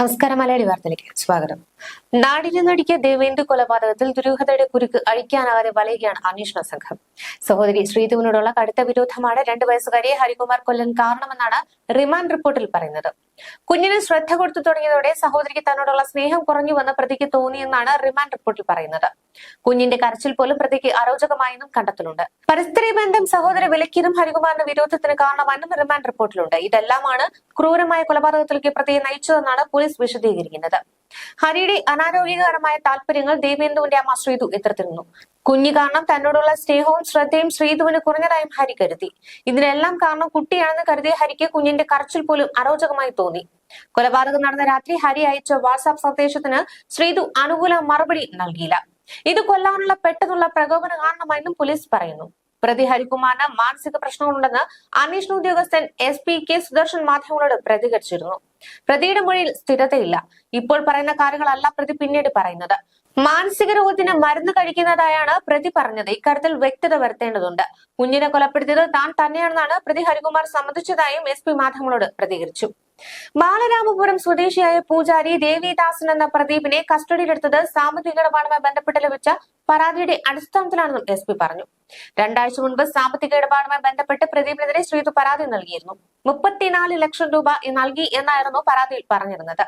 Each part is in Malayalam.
നമസ്കാരം മലയാളി വാർത്തയിലേക്ക് സ്വാഗതം. നാടിനു നടിക്കിയ ദേവേന്ദു കൊലപാതകത്തിൽ ദുരൂഹതയുടെ കുരുക്ക് അഴിക്കാനാകാതെ വലയുകയാണ് അന്വേഷണ സംഘം. സഹോദരി ശ്രീധുവിനോടുള്ള കടുത്ത വിരോധമാണ് രണ്ട് വയസ്സുകാരിയെ ഹരികുമാർ കൊല്ലൻ കാരണമെന്നാണ് റിമാൻഡ് റിപ്പോർട്ടിൽ പറയുന്നത്. കുഞ്ഞിന് ശ്രദ്ധ കൊടുത്തു തുടങ്ങിയതോടെ സഹോദരിക്ക് തന്നോടുള്ള സ്നേഹം കുറഞ്ഞു വന്ന പ്രതിക്ക് തോന്നിയെന്നാണ് റിമാൻഡ് റിപ്പോർട്ടിൽ പറയുന്നത്. കുഞ്ഞിന്റെ കരച്ചിൽ പോലും പ്രതിക്ക് അരോചകമായെന്നും കണ്ടെത്തലുണ്ട്. പരിസ്ഥിതി ബന്ധം സഹോദര വിലക്കിയതും ഹരികുമാറിന്റെ വിരോധത്തിന് കാരണമാണെന്നും റിമാൻഡ് റിപ്പോർട്ടിലുണ്ട്. ഇതെല്ലാമാണ് ക്രൂരമായ കൊലപാതകത്തിലേക്ക് പ്രതിയെ നയിച്ചതെന്നാണ് പോലീസ് വിശദീകരിക്കുന്നത്. ഹരിയുടെ അനാരോഗ്യകരമായ താല്പര്യങ്ങൾ ദേവേന്ദുവിന്റെ അമ്മ ശ്രീതു എതിർത്തിരുന്നു കുഞ്ഞു കാരണം തന്നോടുള്ള സ്നേഹവും ശ്രദ്ധയും ശ്രീതുവിന് കുറഞ്ഞതായും ഹരി കരുതി. ഇതിനെല്ലാം കാരണം കുട്ടിയാണെന്ന് കരുതിയ ഹരിക്ക് കുഞ്ഞിന്റെ കരച്ചിൽ പോലും അരോചകമായി തോന്നി. കൊലപാതകം നടന്ന രാത്രി ഹരി അയച്ച വാട്സാപ്പ് സന്ദേശത്തിന് ശ്രീതു അനുകൂല മറുപടി നൽകിയില്ല. ഇത് കൊല്ലാനുള്ള പെട്ടെന്നുള്ള പ്രകോപന കാരണമായെന്നും പോലീസ് പറയുന്നു. പ്രതി ഹരികുമാറിന് മാനസിക പ്രശ്നങ്ങളുണ്ടെന്ന് അന്വേഷണ ഉദ്യോഗസ്ഥൻ എസ് പി കെ സുദർശൻ മാധ്യമങ്ങളോട് പ്രതികരിച്ചിരുന്നു. പ്രതിയുടെ മൊഴിയിൽ സ്ഥിരതയില്ല. ഇപ്പോൾ പറയുന്ന കാര്യങ്ങളല്ല പ്രതി പിന്നീട് പറയുന്നത്. മാനസിക രോഗത്തിന് മരുന്ന് കഴിക്കുന്നതായാണ് പ്രതി പറഞ്ഞത്. ഇക്കാര്യത്തിൽ വ്യക്തത വരുത്തേണ്ടതുണ്ട്. കുഞ്ഞിനെ കൊലപ്പെടുത്തിയത് താൻ തന്നെയാണെന്നാണ് പ്രതി ഹരികുമാർ സമ്മതിച്ചതായും എസ് പി മാധ്യമങ്ങളോട് പ്രതികരിച്ചു. ബാലരാമപുരം സ്വദേശിയായ പൂജാരി ദേവിദാസൻ എന്ന പ്രദീപിനെ കസ്റ്റഡിയിലെടുത്തത് സാമ്പത്തിക ഇടപാടുമായി ബന്ധപ്പെട്ട് ലഭിച്ച പരാതിയുടെ അടിസ്ഥാനത്തിലാണെന്നും എസ് പി പറഞ്ഞു. രണ്ടാഴ്ച മുൻപ് സാമ്പത്തിക ഇടപാടുമായി ബന്ധപ്പെട്ട് പ്രദീപിനെതിരെ ശ്രീതു പരാതി നൽകിയിരുന്നു. മുപ്പത്തിനാല് ലക്ഷം രൂപ നൽകി എന്നായിരുന്നു പരാതിയിൽ പറഞ്ഞിരുന്നത്.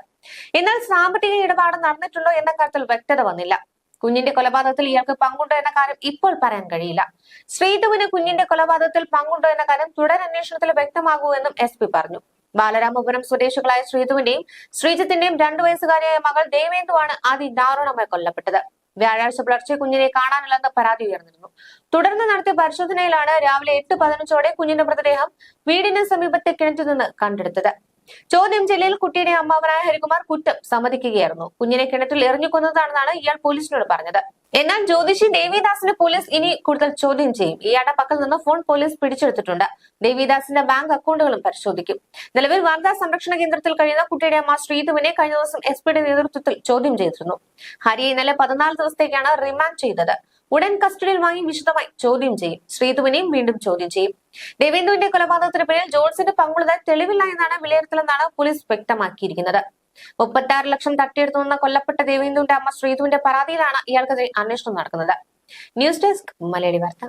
എന്നാൽ സാമ്പത്തിക ഇടപാട് നടന്നിട്ടുണ്ടോ എന്ന കാര്യത്തിൽ വ്യക്തത വന്നില്ല. കുഞ്ഞിന്റെ കൊലപാതകത്തിൽ ഇയാൾക്ക് പങ്കുണ്ടോ എന്ന കാര്യം ഇപ്പോൾ പറയാൻ കഴിയില്ല. ശ്രീധുവിന് കുഞ്ഞിന്റെ കൊലപാതകത്തിൽ പങ്കുണ്ടോ എന്ന കാര്യം തുടരന്വേഷണത്തിൽ വ്യക്തമാകൂ എന്നും എസ് പറഞ്ഞു. ബാലരാമപുരം സ്വദേശികളായ ശ്രീതുവിന്റെയും ശ്രീജിത്തിന്റെയും രണ്ടു വയസ്സുകാരിയായ മകൾ ദേവേന്ദുവാണ് അതിദാരുണമായി കൊല്ലപ്പെട്ടത്. വ്യാഴാഴ്ച പുലർച്ചെ കുഞ്ഞിനെ കാണാനില്ലെന്ന് പരാതി ഉയർന്നിരുന്നു. തുടർന്ന് നടത്തിയ പരിശോധനയിലാണ് രാവിലെ എട്ട് പതിനഞ്ചോടെ കുഞ്ഞിന്റെ മൃതദേഹം വീടിന് സമീപത്തെ കിണറ്റിൽ നിന്ന് കണ്ടെടുത്തത്. ചോദ്യം ജില്ലയിൽ കുട്ടിയുടെ അമ്മാവനായ ഹരികുമാർ കുറ്റം സമ്മതിക്കുകയായിരുന്നു. കുഞ്ഞിനെ കിണറ്റിൽ എറിഞ്ഞു കൊന്നതാണെന്നാണ് ഇയാൾ പോലീസിനോട് പറഞ്ഞത്. എന്നാൽ ജ്യോതിഷി ദേവിദാസിനെ പോലീസ് ഇനി കൂടുതൽ ചോദ്യം ചെയ്യും. ഇയാളുടെ പക്കൽ നിന്ന് ഫോൺ പോലീസ് പിടിച്ചെടുത്തിട്ടുണ്ട്. ദേവിദാസിന്റെ ബാങ്ക് അക്കൗണ്ടുകളും പരിശോധിക്കും. നിലവിൽ വാർത്താ സംരക്ഷണ കേന്ദ്രത്തിൽ കഴിയുന്ന കുട്ടിയുടെ അമ്മ ശ്രീധുവിനെ കഴിഞ്ഞ ദിവസം എസ് പിയുടെ നേതൃത്വത്തിൽ ചോദ്യം ചെയ്തിരുന്നു. ഹരി ഇന്നലെ പതിനാല് ദിവസത്തേക്കാണ് റിമാൻഡ് ചെയ്തത്. ഉടൻ കസ്റ്റഡിയിൽ വാങ്ങി വിശദമായി ചോദ്യം ചെയ്യും. ശ്രീതുവിനെയും വീണ്ടും ചോദ്യം ചെയ്യും. ദേവേന്ദുവിന്റെ കൊലപാതകത്തിന് പിന്നിൽ ജോൺസിന്റെ പങ്കുള്ളതായി തെളിവില്ല എന്നാണ് വിലയിരുത്തലെന്നാണ് പോലീസ് വ്യക്തമാക്കിയിരിക്കുന്നത്. മുപ്പത്തി ലക്ഷം ലക്ഷം തട്ടിയെടുത്തുനിന്ന് കൊല്ലപ്പെട്ട ദേവേന്ദുവിന്റെ അമ്മ ശ്രീതുവിന്റെ പരാതിയിലാണ് ഇയാൾക്കെതിരെ അന്വേഷണം നടക്കുന്നത്. ന്യൂസ് ഡെസ്ക് മലയാളി വാർത്ത.